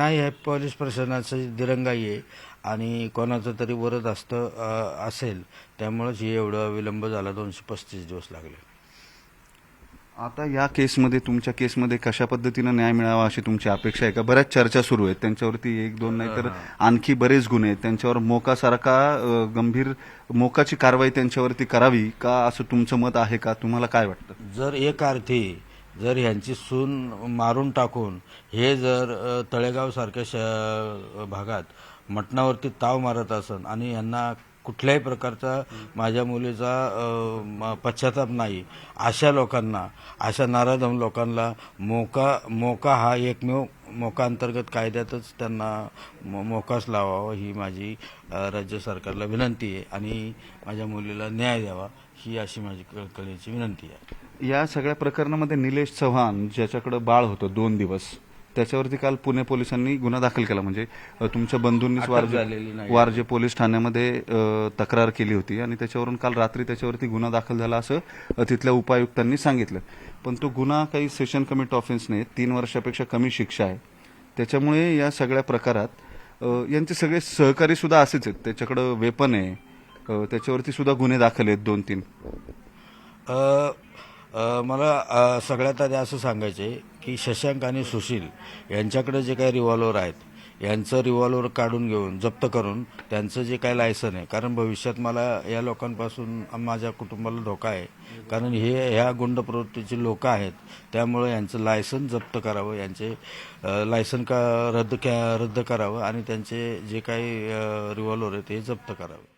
नाही हे पोलीस प्रशासनाचं दिरंगाई आहे आणि कोणाचं तरी वरद असतं असेल. त्यामुळेच हे एवढं विलंब झाला. दोनशे पस्तीस दिवस लागले. आता या केसमध्ये तुमच्या केसमध्ये कशा पद्धतीनं न्याय मिळावा अशी तुमची अपेक्षा आहे का? बऱ्याच चर्चा सुरू आहेत. त्यांच्यावरती एक दोन नाही तर आणखी बरेच गुन्हे आहेत. त्यांच्यावर मोकासारखा गंभीर मोकाची कारवाई त्यांच्यावरती करावी का? असं तुमचं मत आहे का? तुम्हाला काय वाटतं? जर एक अर्थी जर ह्यांची सून मारून टाकून हे जर तळेगावसारख्या श भागात मटणावरती ताव मारत असन आणि यांना कुठल्याही प्रकारचा माझ्या मुलीचा पश्चाताप नाही अशा लोकांना अशा नाराधम लोकांना मोका मोका हा एकमेव मोका अंतर्गत कायद्यातच त्यांना मो- मोकाच लावावा ही माझी राज्य सरकारला विनंती आहे आणि माझ्या मुलीला न्याय द्यावा ही अशी माझी कळकळीची विनंती आहे. या सगळ्या प्रकरणामध्ये निलेश चव्हाण ज्याच्याकडे बाळ होतं दोन दिवस त्याच्यावरती काल पुणे पोलिसांनी गुन्हा दाखल केला. म्हणजे तुमच्या बंधूंनीच वारजे नाही. पोलीस ठाण्यामध्ये तक्रार केली होती आणि त्याच्यावरून काल रात्री त्याच्यावरती गुन्हा दाखल झाला असं तिथल्या उपायुक्तांनी सांगितलं. पण तो गुन्हा काही सेशन कमिटी ऑफेन्सने तीन वर्षापेक्षा कमी शिक्षा आहे. त्याच्यामुळे या सगळ्या प्रकारात यांचे सगळे सहकारी सुद्धा असेच आहेत. त्याच्याकडं वेपन आहे. त्याच्यावरती सुद्धा गुन्हे दाखल आहेत दोन तीन मला सगळ्यात आधी असं सांगायचं आहे की शशांक आणि सुशील यांच्याकडे जे काही रिव्हॉल्वर आहेत यांचं रिव्हॉल्वर काढून घेऊन जप्त करून त्यांचं जे काही लायसन आहे कारण भविष्यात मला या लोकांपासून माझ्या कुटुंबाला धोका आहे. कारण हे ह्या गुंड प्रवृत्तीचे लोक आहेत त्यामुळे यांचं लायसन जप्त करावं यांचे लायसन का रद्द रद्द करावं आणि त्यांचे जे काही रिव्हॉल्वर आहेत ते जप्त करावं.